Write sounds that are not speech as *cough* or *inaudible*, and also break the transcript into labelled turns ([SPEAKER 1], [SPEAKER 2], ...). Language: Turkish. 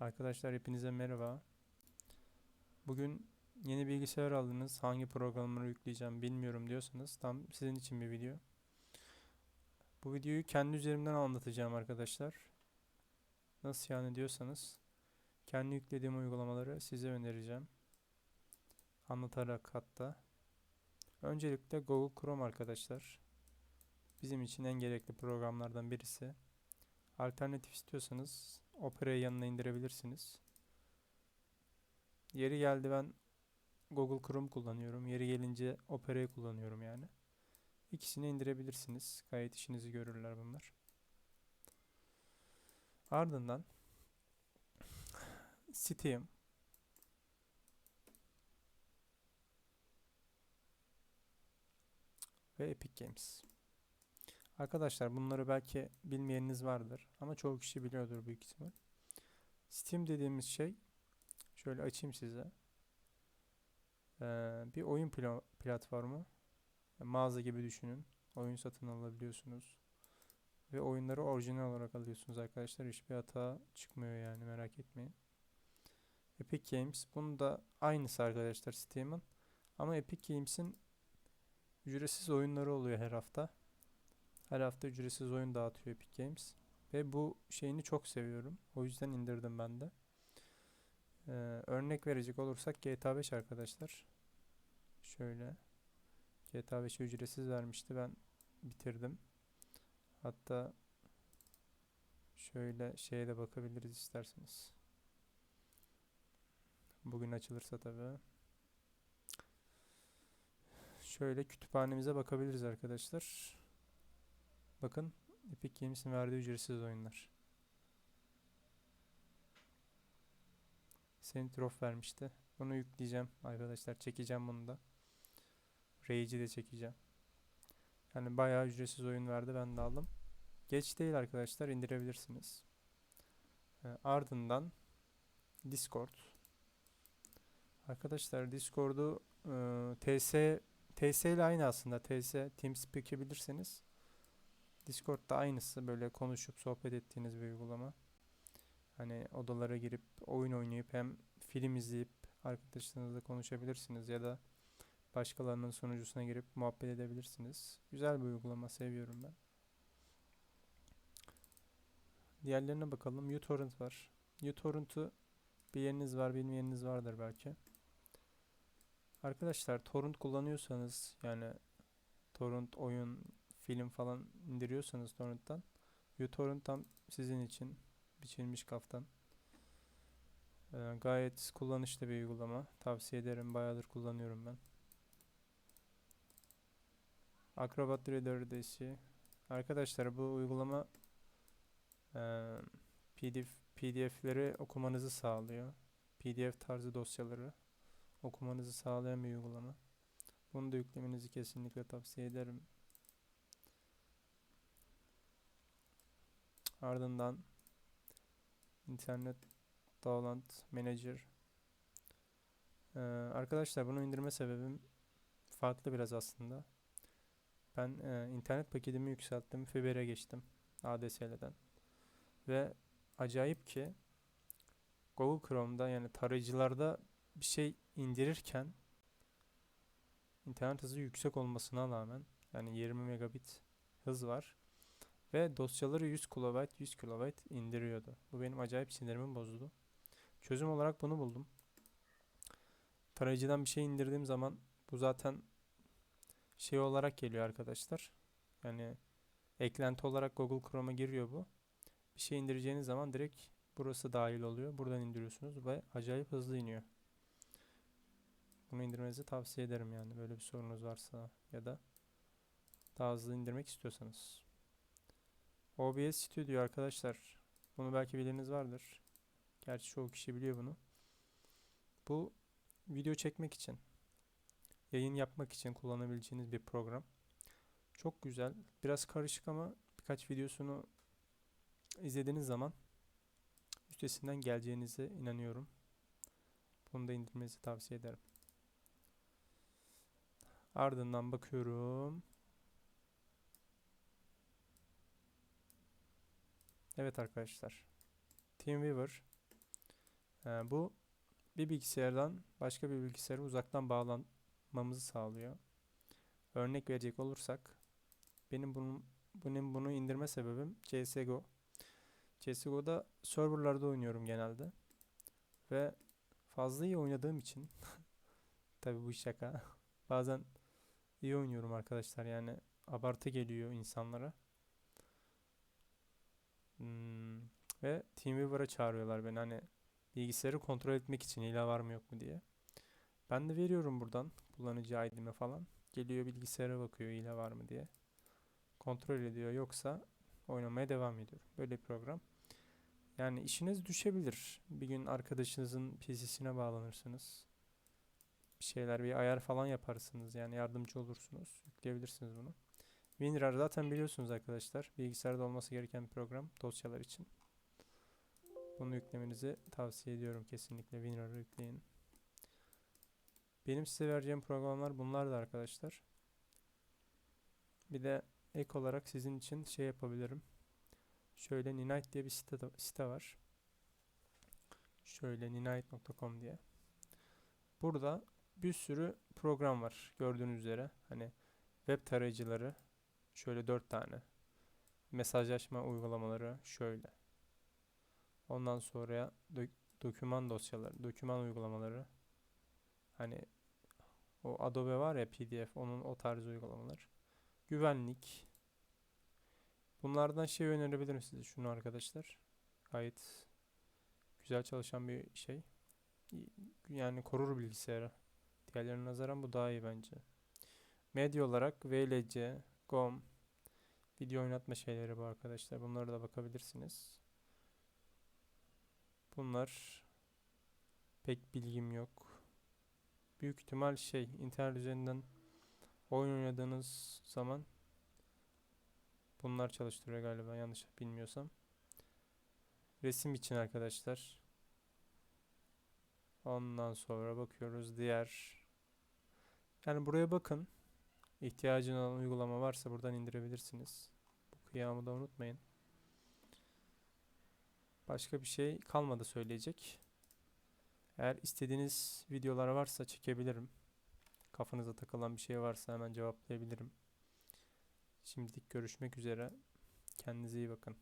[SPEAKER 1] Arkadaşlar hepinize merhaba. Bugün yeni bilgisayar aldınız. Hangi programları yükleyeceğim bilmiyorum diyorsanız tam sizin için bir video. Bu videoyu kendi üzerimden anlatacağım arkadaşlar. Nasıl yani diyorsanız kendi yüklediğim uygulamaları size önereceğim. Anlatarak hatta. Öncelikle Google Chrome arkadaşlar. Bizim için en gerekli programlardan birisi. Alternatif istiyorsanız Opera'yı yanına indirebilirsiniz. Yeri geldi ben Google Chrome kullanıyorum. Yeri gelince Opera'yı kullanıyorum yani. İkisini indirebilirsiniz. Gayet işinizi görürler bunlar. Ardından Steam ve Epic Games. Arkadaşlar bunları belki bilmeyeniniz vardır ama çoğu kişi biliyordur büyük ihtimal. Steam dediğimiz şey şöyle açayım size. Ee, bir oyun pla- platformu. Mağaza gibi düşünün. Oyun satın alabiliyorsunuz. Ve oyunları orijinal olarak alıyorsunuz arkadaşlar. Hiçbir hata çıkmıyor yani merak etmeyin. Epic Games. Bunun da aynısı arkadaşlar Steam'in. Ama Epic Games'in ücretsiz oyunları oluyor her hafta. Her hafta ücretsiz oyun dağıtıyor Epic Games. Ve bu şeyini çok seviyorum. O yüzden indirdim ben de. Ee, örnek verecek olursak GTA 5 arkadaşlar. Şöyle. GTA 5'i ücretsiz vermişti. Ben bitirdim. Hatta şöyle şeye de bakabiliriz isterseniz. Bugün açılırsa tabii. Şöyle kütüphanemize bakabiliriz arkadaşlar. Bakın Epic Games'in verdiği ücretsiz oyunlar. Saint Row vermişti. Bunu yükleyeceğim arkadaşlar. Çekeceğim bunu da. Rage'i de çekeceğim. Yani bayağı ücretsiz oyun verdi. Ben de aldım. Geç değil arkadaşlar. indirebilirsiniz. Ee, ardından Discord. Arkadaşlar Discord'u e, TS TS ile aynı aslında. TS TeamSpeak'i bilirseniz Discord'da aynısı böyle konuşup sohbet ettiğiniz bir uygulama. Hani odalara girip oyun oynayıp hem film izleyip arkadaşlarınızla konuşabilirsiniz ya da başkalarının sunucusuna girip muhabbet edebilirsiniz. Güzel bir uygulama seviyorum ben. Diğerlerine bakalım. uTorrent var. uTorrent'u bileniniz var, bilmeyeniniz vardır belki. Arkadaşlar torrent kullanıyorsanız yani torrent oyun, film falan indiriyorsanız torrent'tan uTorrent tam sizin için biçilmiş kaftan. Ee, gayet kullanışlı bir uygulama. Tavsiye ederim. Bayağıdır kullanıyorum ben. Acrobat Reader DC. Arkadaşlar bu uygulama e, PDF PDF'leri okumanızı sağlıyor. PDF tarzı dosyaları okumanızı sağlayan bir uygulama. Bunu da yüklemenizi kesinlikle tavsiye ederim. Ardından internet download manager. Ee, arkadaşlar bunu indirme sebebim farklı biraz aslında. Ben e, internet paketimi yükselttim. Fiber'e geçtim. ADSL'den. Ve acayip ki Google Chrome'da yani tarayıcılarda bir şey indirirken internet hızı yüksek olmasına rağmen yani 20 megabit hız var ve dosyaları 100 KB 100 KB indiriyordu. Bu benim acayip sinirimi bozdu. Çözüm olarak bunu buldum. Tarayıcıdan bir şey indirdiğim zaman bu zaten şey olarak geliyor arkadaşlar. Yani eklenti olarak Google Chrome'a giriyor bu. Bir şey indireceğiniz zaman direkt burası dahil oluyor. Buradan indiriyorsunuz ve acayip hızlı iniyor. Bunu indirmenizi tavsiye ederim yani böyle bir sorunuz varsa ya da daha hızlı indirmek istiyorsanız. OBS Studio arkadaşlar. Bunu belki bileniniz vardır. Gerçi çoğu kişi biliyor bunu. Bu video çekmek için, yayın yapmak için kullanabileceğiniz bir program. Çok güzel. Biraz karışık ama birkaç videosunu izlediğiniz zaman üstesinden geleceğinize inanıyorum. Bunu da indirmenizi tavsiye ederim. Ardından bakıyorum. Evet arkadaşlar. TeamViewer Ee, bu bir bilgisayardan başka bir bilgisayara uzaktan bağlanmamızı sağlıyor. Örnek verecek olursak benim bunun benim bunu indirme sebebim CS:GO. CS:GO'da serverlarda oynuyorum genelde. Ve fazla iyi oynadığım için *laughs* tabii bu şaka. *laughs* Bazen iyi oynuyorum arkadaşlar yani abartı geliyor insanlara. Hmm, ve TeamViewer'a çağırıyorlar beni hani bilgisayarı kontrol etmek için hile var mı yok mu diye. Ben de veriyorum buradan kullanıcı ID'mi falan. Geliyor bilgisayara bakıyor hile var mı diye. Kontrol ediyor yoksa oynamaya devam ediyor. Böyle bir program. Yani işiniz düşebilir. Bir gün arkadaşınızın PC'sine bağlanırsınız. Bir şeyler bir ayar falan yaparsınız yani yardımcı olursunuz. Yükleyebilirsiniz bunu. WinRAR zaten biliyorsunuz arkadaşlar. Bilgisayarda olması gereken program dosyalar için. Bunu yüklemenizi tavsiye ediyorum kesinlikle. WinRAR'ı yükleyin. Benim size vereceğim programlar bunlar da arkadaşlar. Bir de ek olarak sizin için şey yapabilirim. Şöyle Ninite diye bir site, site var. Şöyle ninite.com diye. Burada bir sürü program var gördüğünüz üzere. Hani web tarayıcıları şöyle dört tane. Mesajlaşma uygulamaları şöyle. Ondan sonra dö- doküman dosyaları, doküman uygulamaları. Hani o Adobe var ya PDF onun o tarz uygulamalar. Güvenlik. Bunlardan şey önerebilirim size şunu arkadaşlar. Gayet güzel çalışan bir şey. Yani korur bilgisayarı. Diğerlerine nazaran bu daha iyi bence. Medya olarak VLC, GOM, video oynatma şeyleri bu arkadaşlar. Bunlara da bakabilirsiniz. Bunlar pek bilgim yok. Büyük ihtimal şey internet üzerinden oyun oynadığınız zaman bunlar çalıştırıyor galiba yanlış bilmiyorsam. Resim için arkadaşlar. Ondan sonra bakıyoruz diğer. Yani buraya bakın. İhtiyacın olan uygulama varsa buradan indirebilirsiniz. Bu kıyamı da unutmayın. Başka bir şey kalmadı söyleyecek. Eğer istediğiniz videolar varsa çekebilirim. Kafanıza takılan bir şey varsa hemen cevaplayabilirim. Şimdilik görüşmek üzere. Kendinize iyi bakın.